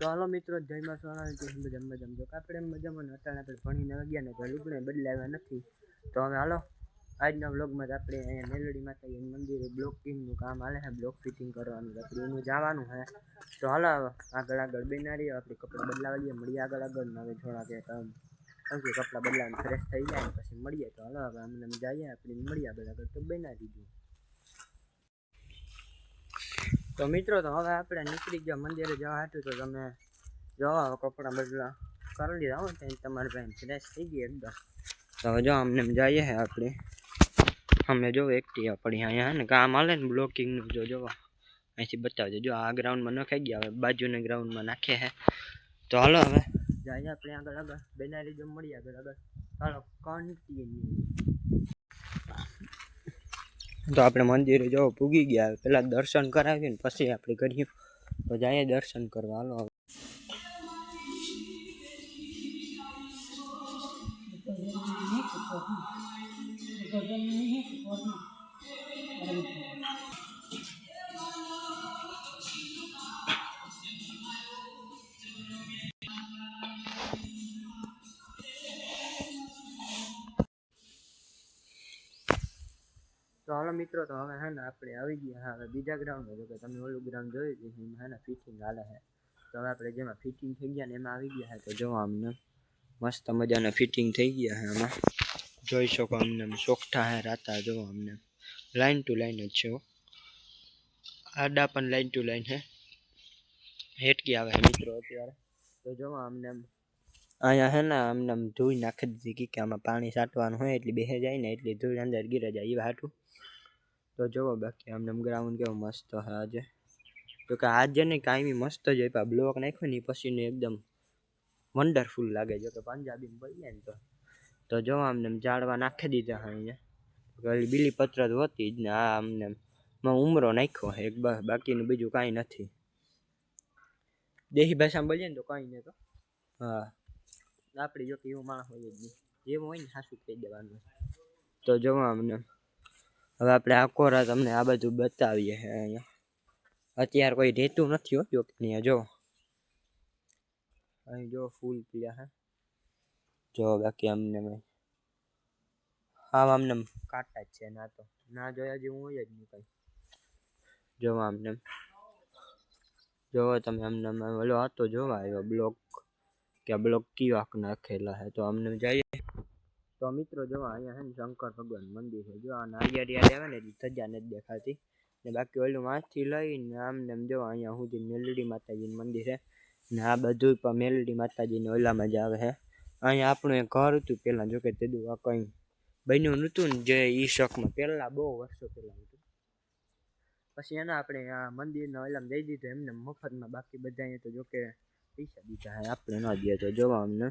તો હાલો મિત્રો જયમાં સોના કે બધા મજામાં જો આપણે મજામાં અટાણે આપણે ભણીને ને તો લુગણે બદલાવ્યા નથી. તો હવે હાલો, આજના બ્લોગમાં જ આપણે અહીંયા મેલડી માતાજીનું મંદિરે બ્લોકિંગનું કામ હાલે છે બ્લોક ફિટિંગ કરવાનું આપણે એનું જવાનું છે. તો હાલો આગળ આગળ બેનારી આપણે કપડાં બદલાવા લઈએ મળીએ આગળ આગળ હવે થોડાક એક આમ કપડાં બદલાવીને ફ્રેશ થઈ જાય પછી મળીએ. તો હાલો હવે અમને જઈએ, આપણે મળીએ આગળ આગળ તો બનાવી દીધું તો મિત્રો, તો હવે આપણે નીકળી ગયા મંદિરે જવા હતું તો તમે જવા કપડાં બદલા. કરી લીધા હોય ત્યાં તમારી ભાઈ ફ્રેશ થઈ ગઈ એકદમ. તો હવે જો અમને જઈએ હે આપણે. અમે જો એકટી પડી અહીંયા ને? કામ હાલે ને બ્લોકિંગનું જો જોવા. અહીંથી બતાવજો, જો આ ગ્રાઉન્ડમાં નખાઈ ગયા, હવે બાજુના ગ્રાઉન્ડમાં નાખે છે તો હાલો હવે. જઈએ આપણે આગળ આગળ. બેનારી જો મળીએ આગળ આગળ. ચાલો કન્ટિન્યુ તો આપણે મંદિરે જો પૂગી ગયા પેલા દર્શન કરાવીએ ને પછી આપણે કરીએ તો જઈએ દર્શન કરવા હાલો હવે. તો હાલો મિત્રો તો હવે હે ને આપણે આવી ગયા હવે બીજા ગ્રાઉન્ડ જો કે તમે ઓલું ગ્રાઉન્ડ જોયું છે એમાં હે ને ફિટિંગ હાલે છે તો હવે આપણે જેમાં ફિટિંગ થઈ ગયા ને એમાં આવી ગયા છે તો જો આમને મસ્ત મજાના ફિટિંગ થઈ ગયા છે આમાં જોઈ શકો અમને ચોખ્ઠા હે રાતા જો અમને લાઈન ટુ લાઈન જ છે હો. આડા પણ લાઈન ટુ લાઈન હે હેટકી આવે છે મિત્રો અત્યારે તો જો અમને આમ અહીંયા હે ને અમને આમ ધૂળ નાખી દીધી કે આમાં પાણી છાંટવાનું હોય એટલે બેસે જાય ને એટલે ધૂળ અંદર ગીરે જાય એ હાટું તો જોવો બાકી આમને ગ્રાઉન્ડ કેવો મસ્ત હે આજે. તો કે આજે ને કાયમી મસ્ત જ આપ્યા. બ્લોક નાખ્યો ને પછીને એકદમ વન્ડરફુલ લાગે. જો કે પંજાબી બોલીએ ને તો. તો જો આમને ઝાડવા નાખી દીધા છે અહીંયા. બીલી પત્ર હોતી જ ને આ આમને માં ઉમરો નાખ્યો એક બાકીનું બીજું કાંઈ નથી. દેહી ભાષામાં બોલીએ ને તો કાંઈ નહીં તો. હા. આપણી જો કે એવું માણસ હોય જ નહીં. જેવું હોય ને સાસું કહી દેવાનું. તો જોવા અમને હવે આપણે આકોરા તમને આ બધું બતાવીએ છે અહીંયા અત્યારે કોઈ રહેતું નથી હો જો કે અહીંયા જો અહીં જો ફૂલ પીળા હે જો બાકી અમને મેં હા અમને કાંટા જ છે ના તો ના જોયા જેવું હોય જ નહીં કંઈ જોવા અમને જોવો તમે અમને ઓલો હતો જોવા આવ્યો બ્લોક કે આ બ્લોક કીવાક નાખેલા છે તો અમને જઈએ તો મિત્રો જો અહીંયા છે ને શંકર ભગવાન મંદિર છે. જો આ નાળિયેર યાદ આવે ને એટલે ધજા નથી દેખાતી. ને બાકી ઓલું માથથી લઈને આમને એમ જો અહીંયા સુધી મેલડી માતાજીનું મંદિર છે ને આ બધું પણ મેલડી માતાજીને ઓલામાં જ આવે છે. અહીંયા આપણું એક ઘર હતું પહેલાં, જો કે તેદું આ કંઈ બન્યું નહોતું ને જે ઈ શકમાં પહેલાં બહુ વર્ષો પહેલાં હતું. પછી એના આપણે આ મંદિરના ઓલામાં જઈ દીધું એમને મફતમાં બાકી બધા અહીંયા તો જો કે પૈસા દીધા આપણે ન દે તો જોવા અમને.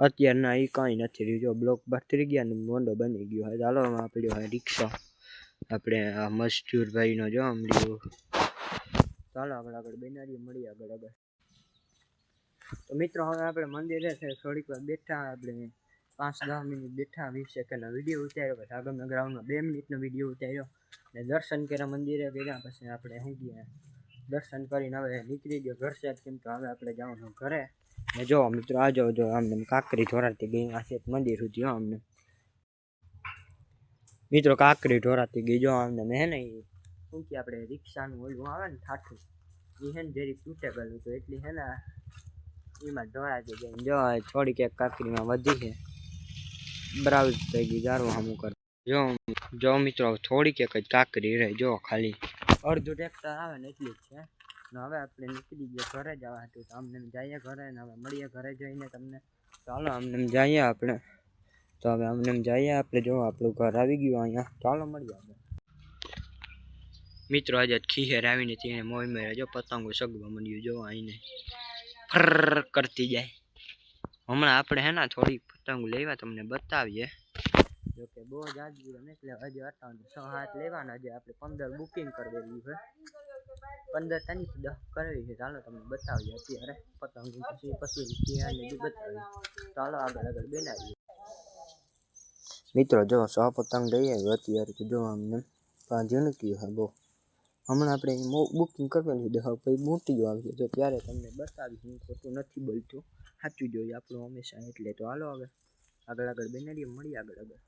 અત્યારના એ કાંઈ નથી રહ્યું જો બ્લોક બત્રી ગયા ને મોંડો બની ગયો હોય ચાલો આમાં પડ્યો હોય રિક્ષા આપણે આ મજદૂરભાઈનો જો આમ રહ્યો ચાલો આગળ આગળ બેનારી મળી આગળ આગળ તો મિત્રો હવે આપણે મંદિરે છે થોડીક વાર બેઠા આપણે પાંચ દસ મિનિટ બેઠા વીસ સેકન્ડનો વિડીયો ઉતાર્યો પછી આગળના ગ્રાઉન્ડમાં બે મિનિટનો વિડીયો ઉતાર્યો ને દર્શન કર્યા મંદિરે ગયા પછી આપણે શું ગયા દર્શન કરીને હવે નીકળી ગયો ઘર સાહેબ કેમ તો હવે આપણે જવાનું ઘરે ને જો મિત્રો, આ જો જો આમને આમ કાંકરી ઢોરાતી ગઈ, આ છે મંદિર સુધી અમને મિત્રો કાંકરી ઢોરાતી ગઈ, જો આમને મેં ને શું કે આપણે, રિક્ષાનું ઓલું આવે ને ઠાઠું એ હે ને જરીક તૂટે ગયેલું તો એટલી હે ને એમાં ઢોરાતી ગઈ. જો થોડીક એક કાંકરીમાં વધી છે, બ્રાઉઝ થઈ ગઈ જારું હમું કર. જો જો મિત્રો, થોડીક એક જ કાંકરી રહે, જો ખાલી. અડધું ટ્રેક્ટર આવે ને એટલી જ છે. ને હવે આપણે નીકળી ગયા ઘરે જવા હતું તો અમને એમ જઈએ ઘરે ને હવે મળીએ ઘરે જઈને તમને ચાલો અમને એમ જઈએ આપણે તો હવે અમને એમ જઈએ આપણે જો આપણું ઘર આવી ગયું અહીંયા ચાલો મળીએ આપણે મિત્રો આજે ખીહેર આવીને તેને મોય મેળે જો પતંગો સગવા મળ્યું જો આઈને ફર કરતી જાય હમણાં આપણે હે ને થોડી પતંગ લેવા તમને બતાવીએ જો કે બહુ જ આજુ ને એટલે હજી અઠાવન છ હાથ લેવાના હજી આપણે પંદર બુકિંગ કરેલી છે પંદર તારીખ દસ કરવી છે. ચાલો તમને બતાવીએ અત્યારે. પતંગ પછી પછી ત્યાં બી બતાવીએ. ચાલો આગળ આગળ બનાવીએ મિત્રો, જો સો પતંગ લઈ આવ્યો અત્યારે તો જો અમને પાંચ કયું હા બહુ હમણાં આપણે બુકિંગ કરેલું દહ ભાઈ મોટી જો આવી તો ત્યારે તમને બતાવીશ. હું ખોટું નથી બોલતો. સાચું જોઈએ આપણું હંમેશા. એટલે તો હાલો હવે આગળ આગળ બનાવીએ મળીએ આગળ આગળ.